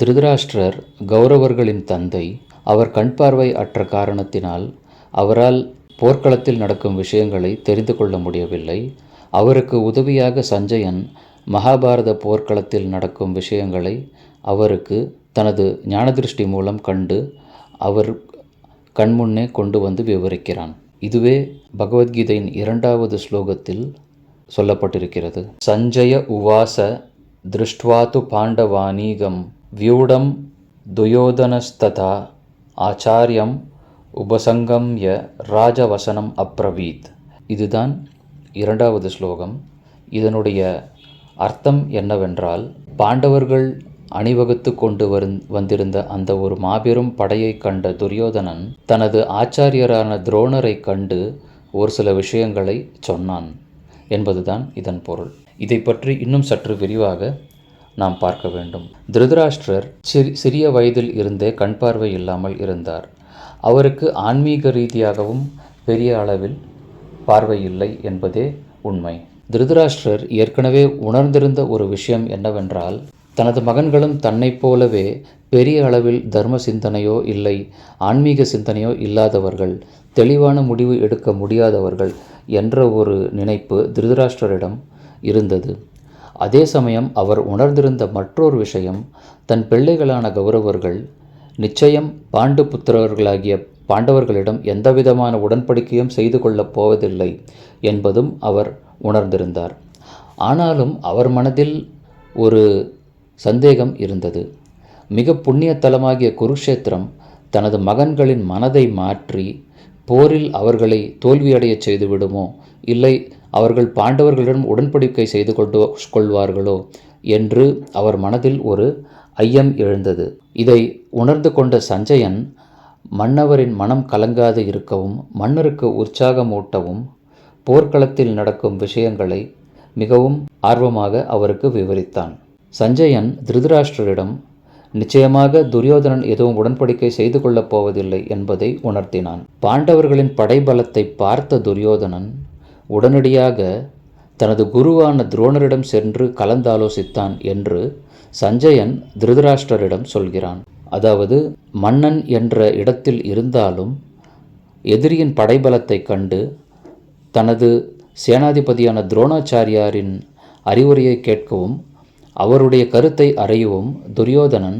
திருதராஷ்டிரர் கௌரவர்களின் தந்தை அவர் கண் பார்வை அற்ற காரணத்தினால் அவரால் போர்க்களத்தில் நடக்கும் விஷயங்களை தெரிந்து கொள்ள முடியவில்லை. அவருக்கு உதவியாக சஞ்சயன் மகாபாரத போர்க்களத்தில் நடக்கும் விஷயங்களை அவருக்கு தனது ஞானதிருஷ்டி மூலம் கண்டு அவர் கண்முன்னே கொண்டு வந்து விவரிக்கிறான். இதுவே பகவத்கீதையின் இரண்டாவது ஸ்லோகத்தில் சொல்லப்பட்டிருக்கிறது. சஞ்சய உவாச திருஷ்டுவாத்து பாண்டவானீகம் வியூடம் துயோதனஸ்ததா ஆச்சாரியம் உபசங்கம்ய ராஜவசனம் அப்ரவீத். இதுதான் இரண்டாவது ஸ்லோகம். இதனுடைய அர்த்தம் என்னவென்றால் பாண்டவர்கள் அணிவகுத்து கொண்டு வரும் வந்திருந்த அந்த ஒரு மாபெரும் படையை கண்ட துரியோதனன் தனது ஆச்சாரியரான துரோணரை கண்டு ஒரு சில விஷயங்களை சொன்னான் என்பதுதான் இதன் பொருள். இதை பற்றி இன்னும் சற்று விரிவாக நாம் பார்க்க வேண்டும். திருதராஷ்டிரர் சிறி சிறிய வயதில் இருந்தே கண் பார்வை இல்லாமல் இருந்தார். அவருக்கு ஆன்மீக ரீதியாகவும் பெரிய அளவில் பார்வை இல்லை என்பதே உண்மை. திருதராஷ்டிரர் ஏற்கனவே உணர்ந்திருந்த ஒரு விஷயம் என்னவென்றால் தனது மகன்களும் தன்னைப் போலவே பெரிய அளவில் தர்ம சிந்தனையோ இல்லை ஆன்மீக சிந்தனையோ இல்லாதவர்கள் தெளிவான முடிவு எடுக்க முடியாதவர்கள் என்ற ஒரு நினைப்பு திருதராஷ்டிரரிடம் இருந்தது. அதே சமயம் அவர் உணர்ந்திருந்த மற்றொரு விஷயம் தன் பிள்ளைகளான கௌரவர்கள் நிச்சயம் பாண்டு புத்திரர்களாகிய பாண்டவர்களிடம் எந்தவிதமான உடன்படிக்கையும் செய்து கொள்ளப் போவதில்லை என்பதும் அவர் உணர்ந்திருந்தார். ஆனாலும் அவர் மனதில் ஒரு சந்தேகம் இருந்தது. மிக புண்ணிய தலமாகிய குருஷேத்திரம் தனது மகன்களின் மனதை மாற்றி போரில் அவர்களை தோல்வியடையச் செய்துவிடுமோ? இல்லை அவர்கள் பாண்டவர்களிடம் உடன்படிக்கை செய்து கொண்டு கொள்வார்களோ? என்று அவர் மனதில் ஒரு ஐயம் எழுந்தது. இதை உணர்ந்து கொண்ட சஞ்சயன் மன்னவரின் மனம் கலங்காது இருக்கவும் மன்னருக்கு உற்சாகமூட்டவும் போர்க்களத்தில் நடக்கும் விஷயங்களை மிகவும் ஆர்வமாக அவருக்கு விவரித்தான். சஞ்சயன் திருதராஷ்டிரரிடம் நிச்சயமாக துரியோதனன் எதுவும் உடன்படிக்கை செய்து கொள்ளப் போவதில்லை என்பதை உணர்த்தினான். பாண்டவர்களின் படைபலத்தை பார்த்த துரியோதனன் உடனடியாக தனது குருவான துரோணரிடம் சென்று கலந்தாலோசித்தான் என்று சஞ்சயன் திருதராஷ்டரிடம் சொல்கிறான். அதாவது மன்னன் என்ற இடத்தில் இருந்தாலும் எதிரியின் படைபலத்தை கண்டு தனது சேனாதிபதியான துரோணாச்சாரியாரின் அறிவுரையை கேட்கவும் அவருடைய கருத்தை அறியவும் துரியோதனன்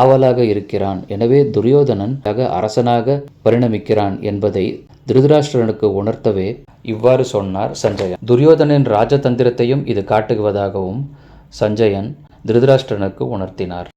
ஆவலாக இருக்கிறான். எனவே துரியோதனன் அரசனாக பரிணமிக்கிறான் என்பதை திருதராஷ்டிரனுக்கு உணர்த்தவே இவ்வாறு சொன்னார் சஞ்சயன். துரியோதனின் ராஜதந்திரத்தையும் இது காட்டுவதாகவும் சஞ்சயன் திருதராஷ்டிரனுக்கு உணர்த்தினார்.